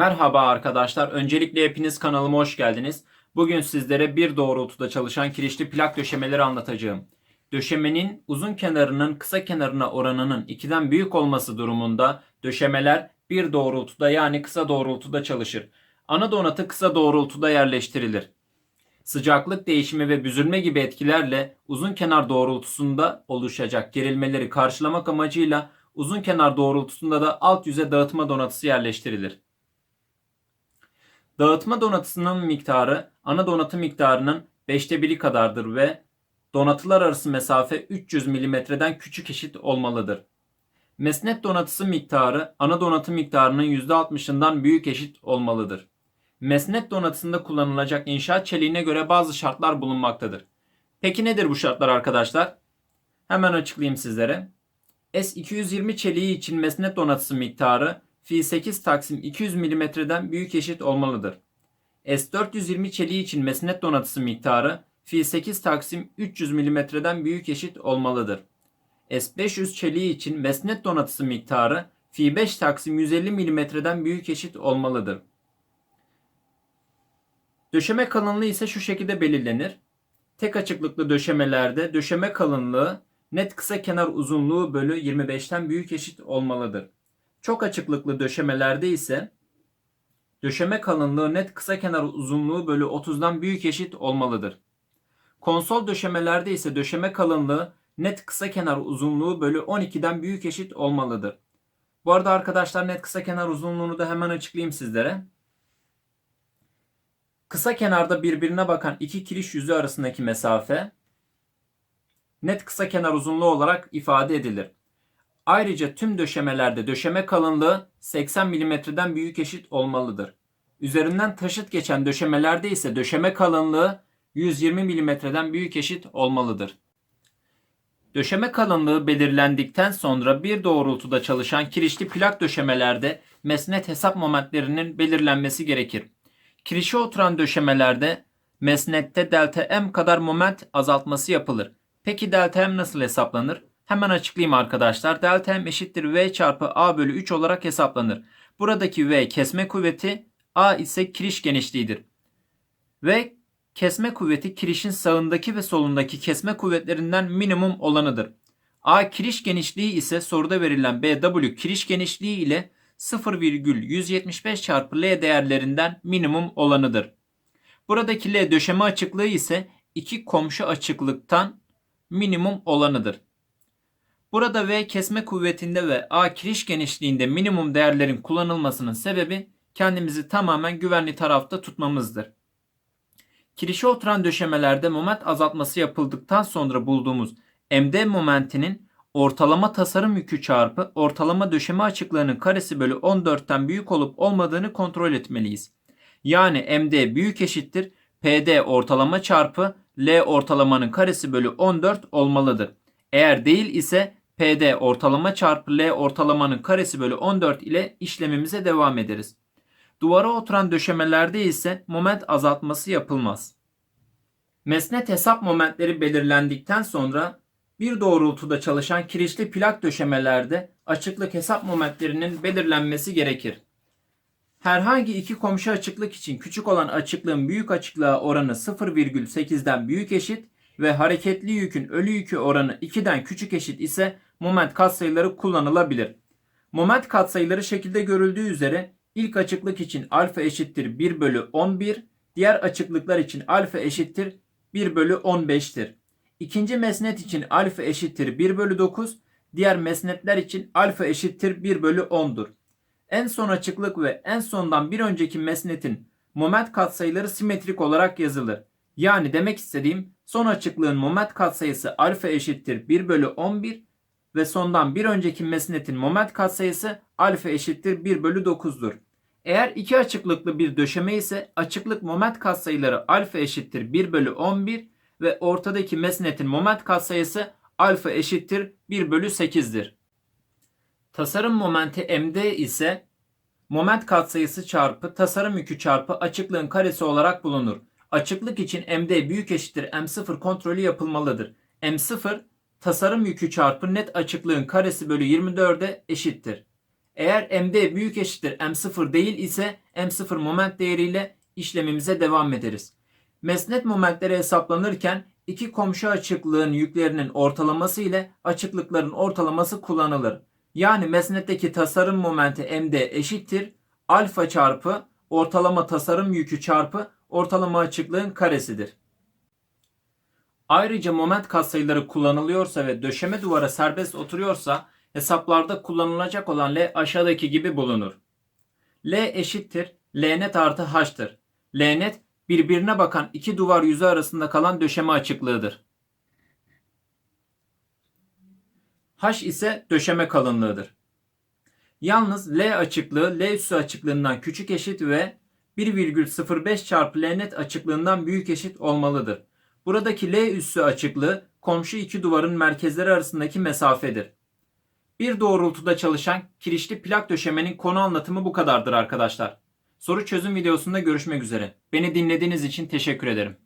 Merhaba arkadaşlar. Öncelikle hepiniz kanalıma hoş geldiniz. Bugün sizlere bir doğrultuda çalışan kirişli plak döşemeleri anlatacağım. Döşemenin uzun kenarının kısa kenarına oranının 2'den büyük olması durumunda döşemeler bir doğrultuda yani kısa doğrultuda çalışır. Ana donatı kısa doğrultuda yerleştirilir. Sıcaklık değişimi ve büzülme gibi etkilerle uzun kenar doğrultusunda oluşacak gerilmeleri karşılamak amacıyla uzun kenar doğrultusunda da alt yüze dağıtma donatısı yerleştirilir. Dağıtma donatısının miktarı ana donatı miktarının 5'te 1'i kadardır ve donatılar arası mesafe 300 mm'den küçük eşit olmalıdır. Mesnet donatısı miktarı ana donatı miktarının %60'ından büyük eşit olmalıdır. Mesnet donatısında kullanılacak inşaat çeliğine göre bazı şartlar bulunmaktadır. Peki nedir bu şartlar arkadaşlar? Hemen açıklayayım sizlere. S220 çeliği için mesnet donatısı miktarı fi 8 taksim 200 mm'den büyük eşit olmalıdır. S420 çeliği için mesnet donatısı miktarı fi 8 taksim 300 mm'den büyük eşit olmalıdır. S500 çeliği için mesnet donatısı miktarı fi 5 taksim 150 mm'den büyük eşit olmalıdır. Döşeme kalınlığı ise şu şekilde belirlenir. Tek açıklıklı döşemelerde döşeme kalınlığı net kısa kenar uzunluğu bölü 25'ten büyük eşit olmalıdır. Çok açıklıklı döşemelerde ise döşeme kalınlığı net kısa kenar uzunluğu bölü 30'dan büyük eşit olmalıdır. Konsol döşemelerde ise döşeme kalınlığı net kısa kenar uzunluğu bölü 12'den büyük eşit olmalıdır. Bu arada arkadaşlar net kısa kenar uzunluğunu da hemen açıklayayım sizlere. Kısa kenarda birbirine bakan iki kiriş yüzü arasındaki mesafe net kısa kenar uzunluğu olarak ifade edilir. Ayrıca tüm döşemelerde döşeme kalınlığı 80 mm'den büyük eşit olmalıdır. Üzerinden taşıt geçen döşemelerde ise döşeme kalınlığı 120 mm'den büyük eşit olmalıdır. Döşeme kalınlığı belirlendikten sonra bir doğrultuda çalışan kirişli plak döşemelerde mesnet hesap momentlerinin belirlenmesi gerekir. Kirişe oturan döşemelerde mesnette delta m kadar moment azaltması yapılır. Peki delta m nasıl hesaplanır? Hemen açıklayayım arkadaşlar. Delta m eşittir v çarpı a bölü 3 olarak hesaplanır. Buradaki v kesme kuvveti, a ise kiriş genişliğidir. V kesme kuvveti kirişin sağındaki ve solundaki kesme kuvvetlerinden minimum olanıdır. A kiriş genişliği ise soruda verilen BW kiriş genişliği ile 0,175 çarpı L değerlerinden minimum olanıdır. Buradaki L döşeme açıklığı ise iki komşu açıklıktan minimum olanıdır. Burada V kesme kuvvetinde ve A kiriş genişliğinde minimum değerlerin kullanılmasının sebebi kendimizi tamamen güvenli tarafta tutmamızdır. Kirişe oturan döşemelerde moment azaltması yapıldıktan sonra bulduğumuz MD momentinin ortalama tasarım yükü çarpı ortalama döşeme açıklığının karesi bölü 14'ten büyük olup olmadığını kontrol etmeliyiz. Yani MD büyük eşittir PD ortalama çarpı L ortalamanın karesi bölü 14 olmalıdır. Eğer değil ise PD ortalama çarpı L ortalamanın karesi bölü 14 ile işlemimize devam ederiz. Duvara oturan döşemelerde ise moment azaltması yapılmaz. Mesnet hesap momentleri belirlendikten sonra bir doğrultuda çalışan kirişli plak döşemelerde açıklık hesap momentlerinin belirlenmesi gerekir. Herhangi iki komşu açıklık için küçük olan açıklığın büyük açıklığa oranı 0,8'den büyük eşit ve hareketli yükün ölü yükü oranı 2'den küçük eşit ise moment katsayıları kullanılabilir. Moment katsayıları şekilde görüldüğü üzere ilk açıklık için alfa eşittir 1 bölü 11, diğer açıklıklar için alfa eşittir 1 bölü 15'tir. İkinci mesnet için alfa eşittir 1 bölü 9, diğer mesnetler için alfa eşittir 1 bölü 10'dur. En son açıklık ve en sondan bir önceki mesnetin moment katsayıları simetrik olarak yazılır. Yani demek istediğim son açıklığın moment katsayısı alfa eşittir 1 bölü 11 ve sondan bir önceki mesnetin moment katsayısı alfa eşittir 1 bölü 9'dur. Eğer iki açıklıklı bir döşeme ise açıklık moment katsayıları alfa eşittir 1 bölü 11 ve ortadaki mesnetin moment katsayısı alfa eşittir 1 bölü 8'dir. Tasarım momenti md ise moment katsayısı çarpı tasarım yükü çarpı açıklığın karesi olarak bulunur. Açıklık için md büyük eşittir m0 kontrolü yapılmalıdır. m0 tasarım yükü çarpı net açıklığın karesi bölü 24'e eşittir. Eğer md büyük eşittir m0 değil ise M0 moment değeriyle işlemimize devam ederiz. Mesnet momentleri hesaplanırken iki komşu açıklığın yüklerinin ortalaması ile açıklıkların ortalaması kullanılır. Yani mesnetteki tasarım momenti MD eşittir alfa çarpı ortalama tasarım yükü çarpı ortalama açıklığın karesidir. Ayrıca moment katsayıları kullanılıyorsa ve döşeme duvara serbest oturuyorsa hesaplarda kullanılacak olan L aşağıdaki gibi bulunur. L eşittir L net artı H'tır. L net birbirine bakan iki duvar yüzü arasında kalan döşeme açıklığıdır. H ise döşeme kalınlığıdır. Yalnız L açıklığı L üssü açıklığından küçük eşit ve 1,05 çarpı L net açıklığından büyük eşit olmalıdır. Buradaki L üssü açıklığı komşu iki duvarın merkezleri arasındaki mesafedir. Bir doğrultuda çalışan kirişli plak döşemenin konu anlatımı bu kadardır arkadaşlar. Soru çözüm videosunda görüşmek üzere. Beni dinlediğiniz için teşekkür ederim.